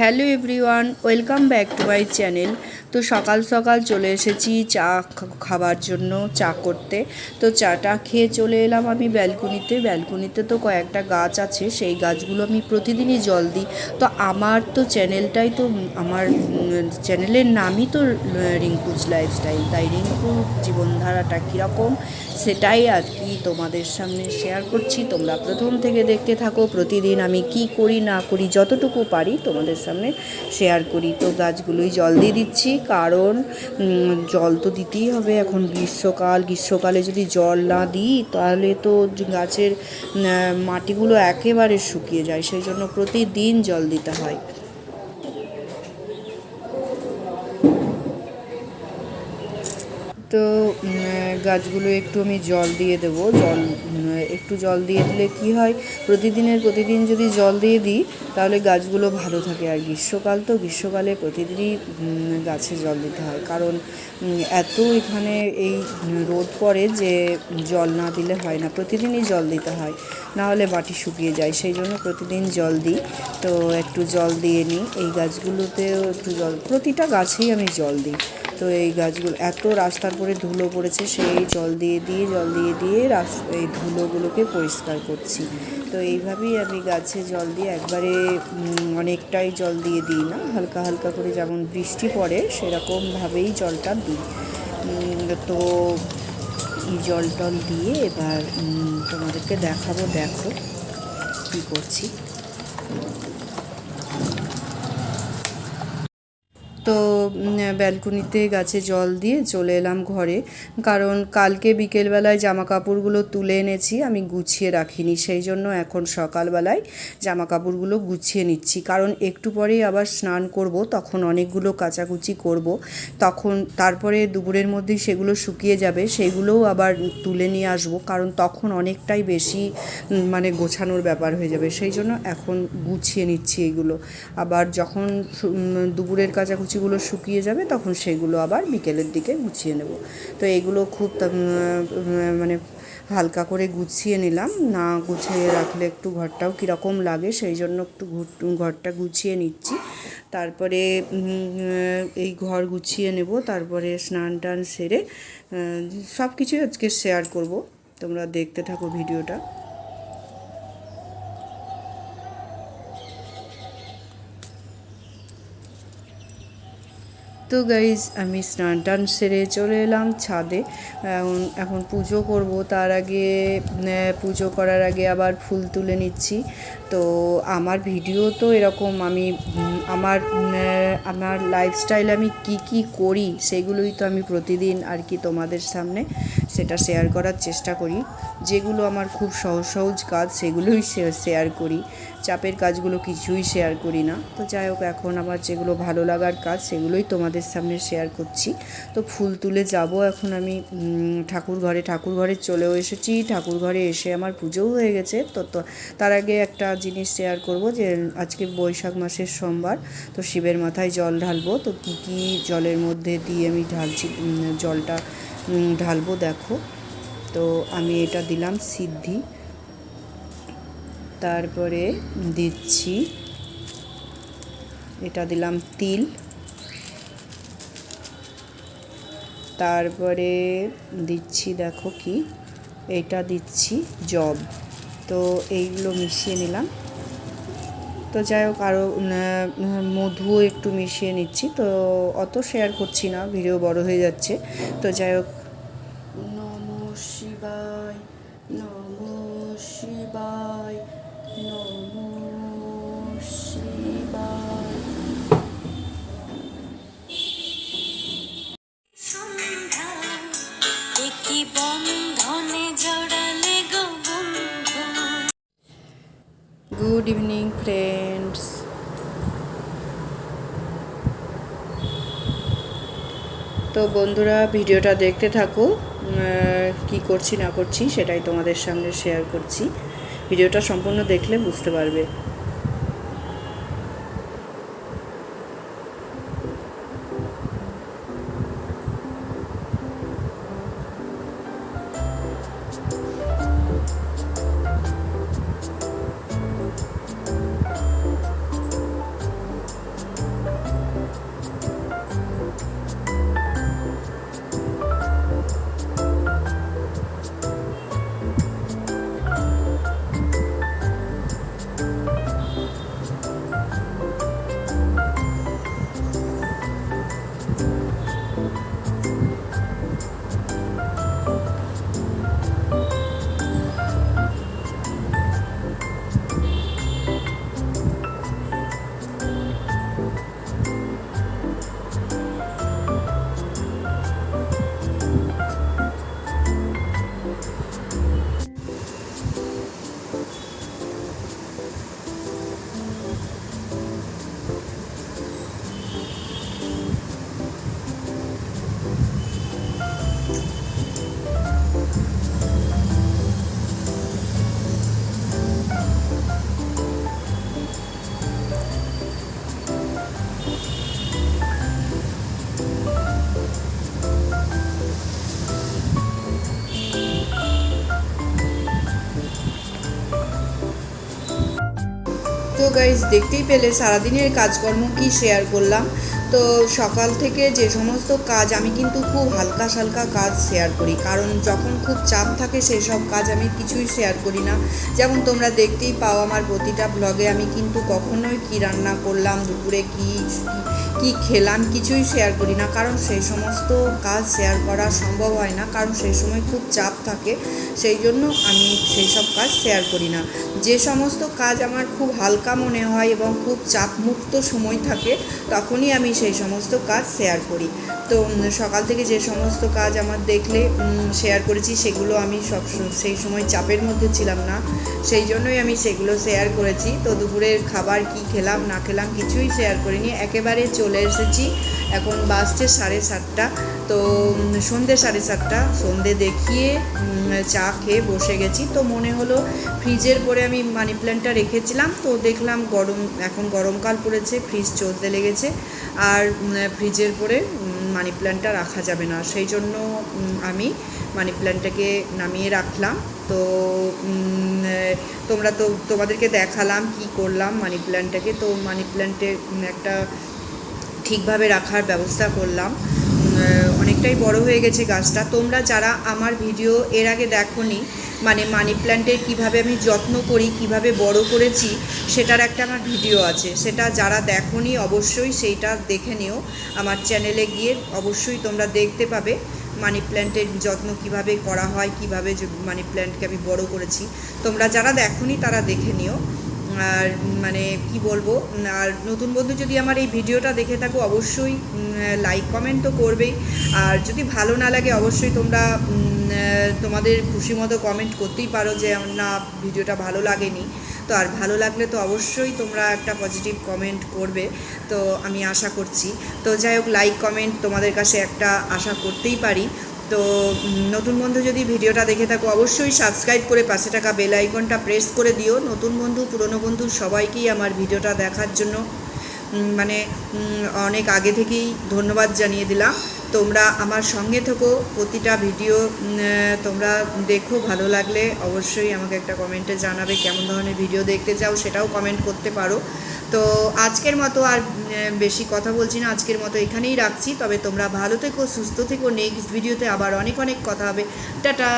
Hello everyone, welcome back to my channel. তো সকাল সকাল চলে এসেছি চা খাবার জন্য, চা করতে। তো চাটা খেয়ে চলে এলাম আমি ব্যালকনিতে। ব্যালকনিতে তো কয়েকটা গাছ আছে, সেই গাছগুলো আমি প্রতিদিনই জল দিই। তো আমার তো চ্যানেলটাই তো, আমার চ্যানেলের নামই তো রিঙ্কুজ লাইফস্টাইল। তাই রিঙ্কু জীবনধারাটা কীরকম, সেটাই আর কি তোমাদের সামনে শেয়ার করছি। তোমরা প্রথম থেকে দেখতে থাকো প্রতিদিন আমি কি করি, না করি, যতটুকু পারি তোমাদের সামনে শেয়ার করি। তো গাছগুলোই জল দিয়ে দিচ্ছি, কারণ জল তো দিতেই হবে এখন গ্রীষ্মকাল। গ্রীষ্মকালে যদি জল না দিই, তাহলে তো গাছের মাটিগুলো একেবারে শুকিয়ে যায়। সেই জন্য প্রতিদিন জল দিতে হয়। তো গাছগুলো একটু আমি জল দিয়ে দেবো। জল একটু জল দিয়ে দিলে কি হয়, প্রতিদিনের, প্রতিদিন যদি জল দিয়ে দিই, তাহলে গাছগুলো ভালো থাকে। আর গ্রীষ্মকাল তো, গ্রীষ্মকালে প্রতিদিনই গাছে জল দিতে হয়। কারণ এত এখানে এই রোদ পড়ে যে জল না দিলে হয় না। প্রতিদিনই জল দিতে হয়। না হলে মাটি শুকিয়ে যায়। সেই জন্য প্রতিদিন জল দিই। তো একটু জল দিয়ে নিই। এই গাছগুলোতেও একটু জল, প্রতিটা গাছেই আমি জল দিই। তো এই গাছগুলো, এত রাস্তার পরে ধুলো পড়েছে, সেই জল দিয়ে দিয়ে, জল দিয়ে দিয়ে এই ধুলোগুলোকে পরিষ্কার করছি। তো এইভাবেই আমি গাছে জল দিয়ে একবারে অনেকটাই জল দিয়ে দিই না, হালকা হালকা করে যেমন বৃষ্টি পড়ে সেরকমভাবেই জলটা দিই। তো এই জল টল দিয়ে এবার তোমাদেরকে দেখাবো, দেখো কী করছি তো উম, ব্যালকনিতে গাছে জল দিয়ে চলে এলাম ঘরে। কারণ কালকে বিকেলবেলায় জামা কাপড়গুলো তুলে এনেছি, আমি গুছিয়ে রাখিনি। সেই জন্য এখন সকালবেলায় জামা কাপড়গুলো গুছিয়ে নিচ্ছি। কারণ একটু পরেই আবার স্নান করব, তখন অনেকগুলো কাচাকুচি করব। তখন তারপরে দুপুরের মধ্যেই সেগুলো শুকিয়ে যাবে, সেগুলোও আবার তুলে নিয়ে আসব। কারণ তখন অনেকটাই বেশি মানে গোছানোর ব্যাপার হয়ে যাবে। সেই জন্য এখন গুছিয়ে নিচ্ছি এগুলো। আবার যখন দুপুরের কাচাকুচিগুলো শুকিয়ে যাবে, তখন সেগুলো আবার বিকেলের দিকে গুছিয়ে নেব। তো এগুলো খুব মানে হালকা করে গুছিয়ে নিলাম। না গুছিয়ে রাখলে একটু ঘরটাও কীরকম লাগে, সেই জন্য একটু ঘুর- ঘরটা গুছিয়ে নিচ্ছি। তারপরে এই ঘর গুছিয়ে নেব, তারপরে স্নান টান সেরে সব কিছুই আজকে শেয়ার করব। তোমরা দেখতে থাকো ভিডিওটা। তো গাইজ আমি স্নান টান সেরে চলে এলাম ছাদে। এখন এখন পুজো করব। তার আগে পুজো করার আগে আবার ফুল তুলে নিচ্ছি। তো আমার ভিডিও তো এরকম আমি আমার আমার লাইফস্টাইল আমি কি কি করি সেগুলোই তো আমি প্রতিদিন আর কি তোমাদের সামনে সেটা শেয়ার করার চেষ্টা করি। যেগুলো আমার খুব সহজ সহজ কাজ সেগুলোই শেয়ার করি। চাপের কাজগুলো কিছুই শেয়ার করি না। তো যাই হোক, এখন আমার যেগুলো ভালো লাগার কাজ সেগুলোই তোমাদের সামনে শেয়ার করছি। তো ফুল তুলে যাব এখন আমি ঠাকুর ঘরে। ঠাকুর ঘরে চলেও এসেছি। ঠাকুর ঘরে এসে আমার পুজোও হয়ে গেছে। তো তার আগে একটা জিনিস শেয়ার করব যে, আজকে বৈশাখ মাসের সোমবার, তো শিবের মাথায় জল ঢালবো, তো কী কী জলের মধ্যে দিয়ে আমি ঢালছি জলটা ঢালবো দেখো। তো আমি এটা দিলাম সিদ্ধি। তারপরে দিচ্ছি, এটা দিলাম তিল। তারপরে দিচ্ছি দেখো কি, এটা দিচ্ছি জব তো এইগুলো মিশিয়ে নিলাম। তো যাই হোক আরও মধুও একটু মিশিয়ে নিচ্ছি। তো অত শেয়ার করছি না, ভিডিও বড় হয়ে যাচ্ছে। তো যাই হোক গুড ইভিনিং ফ্রেন্ডস তো বন্ধুরা, ভিডিওটা দেখতে থাকো। কি করছি, না করছি, সেটাই তোমাদের সামনে শেয়ার করছি। ভিডিওটা সম্পূর্ণ দেখলে বুঝতে পারবে। গাইজ দেখতেই পেলে সারাদিনের কাজকর্ম কি শেয়ার করলাম। তো সকাল থেকে যে সমস্ত কাজ, আমি কিন্তু খুব হালকা সালকা কাজ শেয়ার করি। কারণ যখন খুব চাপ থাকে সেই সব কাজ আমি কিছুই শেয়ার করি না। যেমন তোমরা দেখতেই পাও, আমার প্রতিটা ব্লগে আমি কিন্তু কখনোই কী রান্না করলাম, দুপুরে কী কি খেলাম কিছুই শেয়ার করি না। কারণ সেই সমস্ত কাজ শেয়ার করা সম্ভব হয় না। কারণ সেই সময় খুব চাপ থাকে। সেই জন্য আমি সেই সব কাজ শেয়ার করি না। যে সমস্ত কাজ আমার খুব হালকা মনে হয় এবং খুব চাপমুক্ত সময় থাকে, তখনই আমি সেই সমস্ত কাজ শেয়ার করি। তো সকাল থেকে যে সমস্ত কাজ আমার দেখলে শেয়ার করেছি, সেগুলো আমি সব সেই সময় চাপের মধ্যে ছিলাম না। সেই জন্যই আমি সেগুলো শেয়ার করেছি। তো, দুপুরের খাবার কি খেলাম, না খেলাম কিছুই শেয়ার করিনি। একেবারে চলে এসেছি। এখন বাজছে সাড়ে সাতটা। তো উম, সন্ধে সাড়ে সাতটা। সন্ধে দেখিয়ে চা খেয়ে বসে গেছি। তো মনে হলো ফ্রিজের পরে আমি মানি প্ল্যান্টটা রেখেছিলাম। তো দেখলাম গরম এখন গরমকাল পড়েছে ফ্রিজ চলতে লেগেছে। আর ফ্রিজের পরে মানি প্ল্যান্টটা রাখা যাবে না। সেই জন্য আমি মানি প্ল্যান্টটাকে নামিয়ে রাখলাম। তো তোমরা তো তোমাদেরকে দেখালাম কি করলাম মানি প্ল্যান্টটাকে তো মানি প্ল্যান্টে একটা ঠিকভাবে রাখার ব্যবস্থা করলাম। অনেকটাই বড় হয়ে গেছে গাছটা। তোমরা যারা আমার ভিডিও এর আগে দেখোনি মানে মানি প্ল্যান্টের কীভাবে আমি যত্ন করি, কীভাবে বড় করেছি, সেটার একটা আমার ভিডিও আছে। সেটা যারা দেখোনি, অবশ্যই সেইটা দেখে নিও। আমার চ্যানেলে গিয়ে অবশ্যই তোমরা দেখতে পাবে মানি প্ল্যান্টের যত্ন কীভাবে করা হয়, কীভাবে মানি প্ল্যান্টকে আমি বড় করেছি। তোমরা যারা দেখোনি, তারা দেখে নিও। আর মানে কি বলব? আর নতুন বন্ধু যদি আমার এই ভিডিওটা দেখে থাকো, অবশ্যই লাইক কমেন্ট তো করবেই। আর যদি ভালো না লাগে, অবশ্যই তোমরা তোমাদের খুশি মতো কমেন্ট করতেই পারো যে না, ভিডিওটা ভালো লাগেনি। তো আর ভালো লাগলে তো অবশ্যই তোমরা একটা পজিটিভ কমেন্ট করবে। তো আমি আশা করছি। তো যাই হোক লাইক কমেন্ট তোমাদের কাছে একটা আশা করতেই পারি। তো নতুন বন্ধু যদি ভিডিওটা দেখে থাকো, অবশ্যই সাবস্ক্রাইব করে পাশে টাকা বেল আইকনটা প্রেস করে দিও। নতুন বন্ধু, পুরনো বন্ধু সবাইকেই আমার ভিডিওটা দেখার জন্য মানে অনেক আগে থেকেই ধন্যবাদ জানিয়ে দিলাম। তোমরা আমার সঙ্গে থেকো, প্রতিটা ভিডিও তোমরা দেখো, ভালো লাগলে অবশ্যই আমাকে একটা কমেন্টে জানাবে কেমন ধরনের ভিডিও দেখতে চাও সেটাও কমেন্ট করতে পারো। তো আজকের মতো আর বেশি কথা বলছি না, আজকের মতো এখানেই রাখছি। তবে তোমরা ভালো থেকো, সুস্থ থেকো নেক্সট ভিডিওতে আবার অনেক অনেক কথা হবে। টাটা!